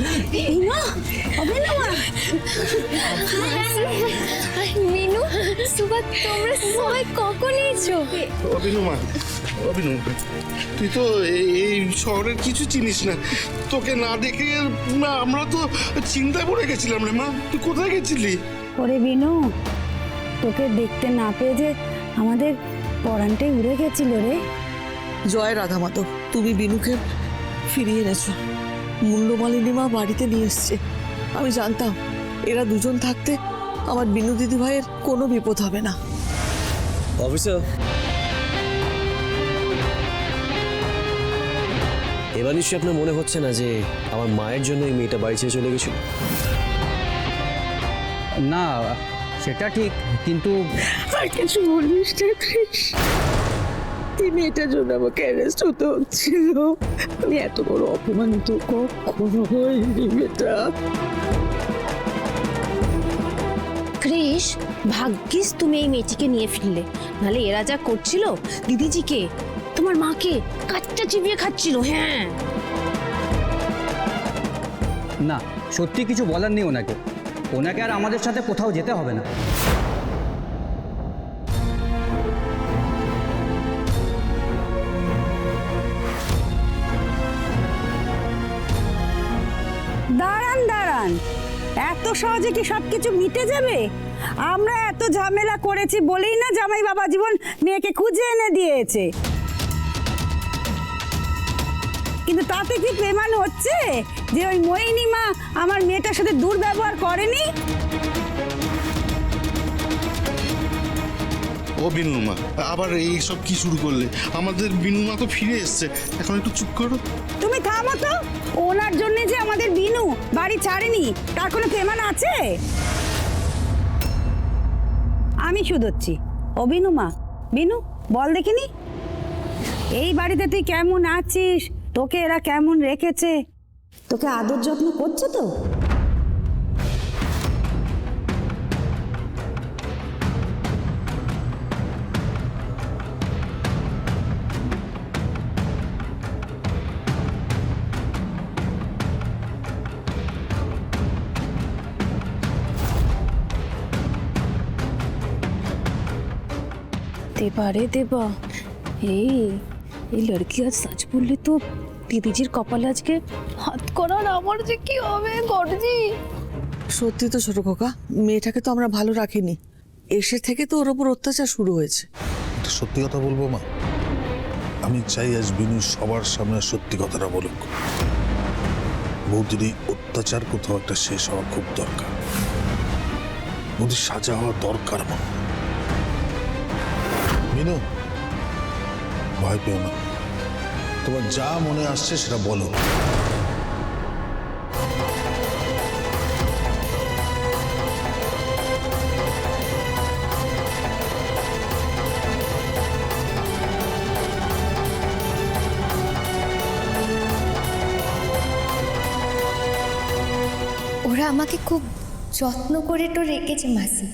বিনু হবে না মা? মিনু সুবাদ তোমরা সবাই কখন এসো অভিনু মা অভিনু তুই তো এই- এই শহরের কিছু চিনিস না। তোকে না দেখে না আমরা তো চিন্তায় পড়ে গেছিলাম রে মা। তুই কোথায় গেছিলি? ওরে বিনু তোকে দেখতে না পেয়ে যে আমাদের পরানটাই উড়ে গেছিল রে। জয় রাধা মাধব তুমি বিনুকে ফিরিয়ে এনেছো। মূল্যমালিনী মা বাড়িতে নিয়ে এসছে। আমি জানতাম এরা দুজন থাকতে আমার বিনু দিদি ভাইয়ের কোনো বিপদ হবে না। অফিসার। এবার নিশ্চয়ই আপনার মনে হচ্ছে না যে আমার মায়ের জন্য এই মেয়েটা বাড়ি ছেড়ে চলে গেছিল? না সেটা ঠিক কিন্তু আর কিছু বলিস এই মেয়েটার জন্য আমাকে অ্যারেস্ট হতে হচ্ছিল। আমি এত বড় অপমানিত কখনো হয়নি বেটা। ক্রিস ভাগ্যিস তুমি এই মেয়েটিকে নিয়ে ফিরলে। নাহলে এরা যা করছিল দিদিজিকে তোমার মাকে কাচ্চা চিবিয়ে খাচ্ছিল হ্যাঁ। না সত্যি কিছু বলার নেই ওনাকে। ওনাকে আর আমাদের সাথে কোথাও যেতে হবে না। দাঁড়ান এত সহজে কি সব কিছু মিটে যাবে? আমরা এত ঝামেলা করেছি বলেই না জামাই বাবা জীবন মেয়েকে খুঁজে এনে দিয়েছে। কিন্তু তাতে কি প্রেমান হচ্ছে যে ওই মোহিনী মা আমার মেয়েটার সাথে দুর্ব্যবহার করেনি? ও বিনু মা আবার এই সব কি শুরু করলে? আমাদের বিনু মা তো ফিরে এসছে। এখন একটু চুপ করো। তুমি থামো তো। ওনার জন্য যে আমাদের বিনু বাড়ি ছাড়েনি, তার কোনো প্রেমান আছে? আমি শুধোচ্ছি। ও বিনু মা বিনু, বল দেখিনি? এই বাড়িতে তুই কেমন আছিস? তোকে এরা কেমন রেখেছে? তোকে আদর যত্ন করছে তো? দেবা রে দেবা এই এই লড়কি আজ সাজ বললে তো দিদিজির কপালে আজকে হাত করার আমার যে কি হবে গর্জি সত্যি তো ছোট খোকা মেয়েটাকে তো আমরা ভালো রাখিনি এসে থেকে তো ওর ওপর অত্যাচার শুরু হয়েছে সত্যি কথা বলব মা? আমি চাই আজ বিনু সবার সামনে সত্যি কথাটা বলুক। বৌদির অত্যাচার কোথাও একটা শেষ হওয়া খুব দরকার। বৌদির সাজা হওয়া দরকার মা। বিনু ভয় পেও না। তোমার যা মনে আসছে সেটা বলো। ওরা আমাকে খুব যত্ন করে তো রেখেছে মাসি।